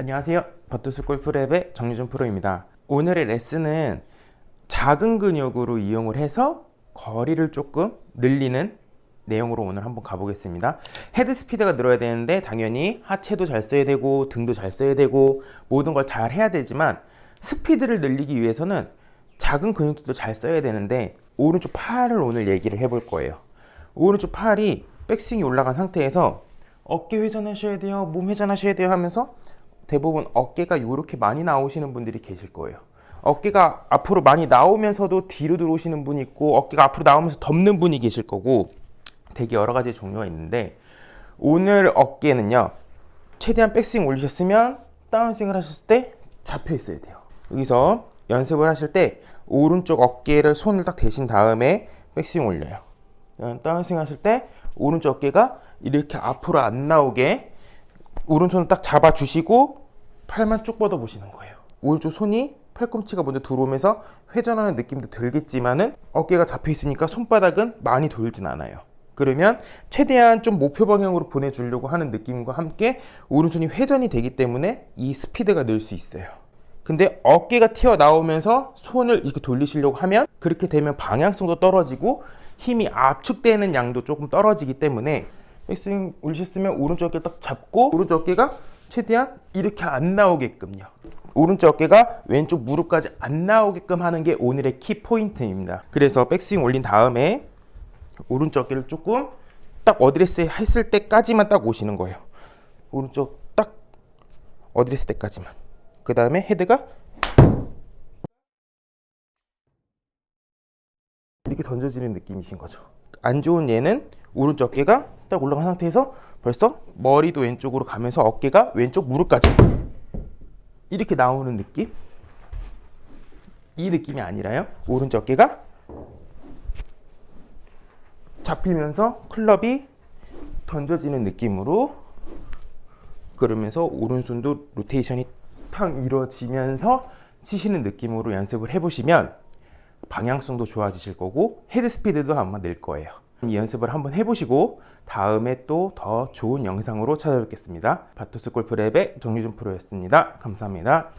안녕하세요. 버투스 골프랩의 정유준 프로입니다. 오늘의 레슨은 작은 근육으로 이용을 해서 거리를 조금 늘리는 내용으로 오늘 한번 가보겠습니다. 헤드 스피드가 늘어야 되는데 당연히 하체도 잘 써야 되고 등도 잘 써야 되고 모든 걸 잘 해야 되지만 스피드를 늘리기 위해서는 작은 근육들도 잘 써야 되는데 오른쪽 팔을 오늘 얘기를 해볼 거예요. 오른쪽 팔이 백스윙이 올라간 상태에서 어깨 회전하셔야 돼요, 몸 회전하셔야 돼요 하면서 대부분 어깨가 이렇게 많이 나오시는 분들이 계실 거예요. 어깨가 앞으로 많이 나오면서도 뒤로 들어오시는 분이 있고 어깨가 앞으로 나오면서 덮는 분이 계실 거고 되게 여러 가지 종류가 있는데 오늘 어깨는요 최대한 백스윙 올리셨으면 다운스윙을 하셨을 때 잡혀 있어야 돼요. 여기서 연습을 하실 때 오른쪽 어깨를 손을 딱 대신 다음에 백스윙 올려요. 다운스윙 하실 때 오른쪽 어깨가 이렇게 앞으로 안 나오게 오른손을 딱 잡아주시고 팔만 쭉 뻗어 보시는 거예요. 오른쪽 손이 팔꿈치가 먼저 들어오면서 회전하는 느낌도 들겠지만은 어깨가 잡혀 있으니까 손바닥은 많이 돌진 않아요. 그러면 최대한 좀 목표 방향으로 보내주려고 하는 느낌과 함께 오른손이 회전이 되기 때문에 이 스피드가 늘 수 있어요. 근데 어깨가 튀어나오면서 손을 이렇게 돌리시려고 하면 그렇게 되면 방향성도 떨어지고 힘이 압축되는 양도 조금 떨어지기 때문에 백스윙 올리셨으면 오른쪽 어깨 딱 잡고 오른쪽 어깨가 최대한 이렇게 안 나오게끔요. 오른쪽 어깨가 왼쪽 무릎까지 안 나오게끔 하는 게 오늘의 키 포인트입니다. 그래서 백스윙 올린 다음에 오른쪽 어깨를 조금 딱 어드레스 했을 때까지만 딱 오시는 거예요. 오른쪽 딱 어드레스 때까지만. 그 다음에 헤드가 이렇게 던져지는 느낌이신 거죠. 안 좋은 얘는 오른쪽 어깨가 딱 올라간 상태에서 벌써 머리도 왼쪽으로 가면서 어깨가 왼쪽 무릎까지 이렇게 나오는 느낌? 이 느낌이 아니라요. 오른쪽 어깨가 잡히면서 클럽이 던져지는 느낌으로 그러면서 오른손도 로테이션이 탁 이루어지면서 치시는 느낌으로 연습을 해보시면 방향성도 좋아지실 거고 헤드 스피드도 아마 늘 거예요. 이 연습을 한번 해보시고 다음에 또 더 좋은 영상으로 찾아뵙겠습니다. 바토스 골프랩의 정유준 프로였습니다. 감사합니다.